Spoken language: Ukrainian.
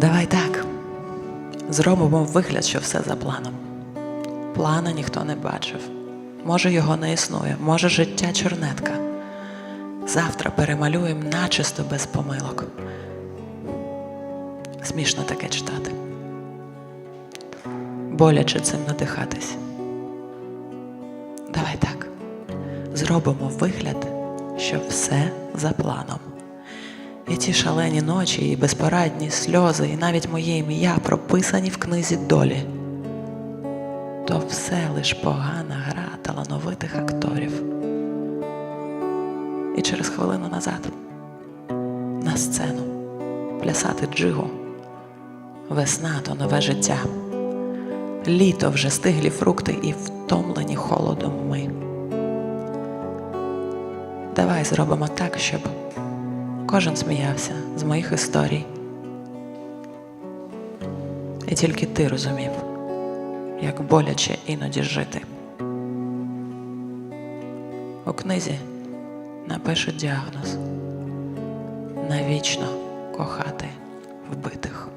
Давай так. Зробимо вигляд, що все за планом. Плана ніхто не бачив. Може, його не існує, може, життя чорнетка. Завтра перемалюємо начисто без помилок. Смішно таке читати. Боляче цим надихатись. Давай так. Зробимо вигляд, що все за планом. І ті шалені ночі, і безпорадні сльози, і навіть моє ім'я прописані в книзі долі. То все лиш погана гра талановитих акторів. І через хвилину назад на сцену плясати джигу. Весна то нове життя. Літо вже стиглі фрукти і втомлені холодом ми. Давай зробимо так, щоб кожен сміявся з моїх історій. І тільки ти розумів, як боляче іноді жити. У книзі напишуть діагноз навічно кохати вбитих.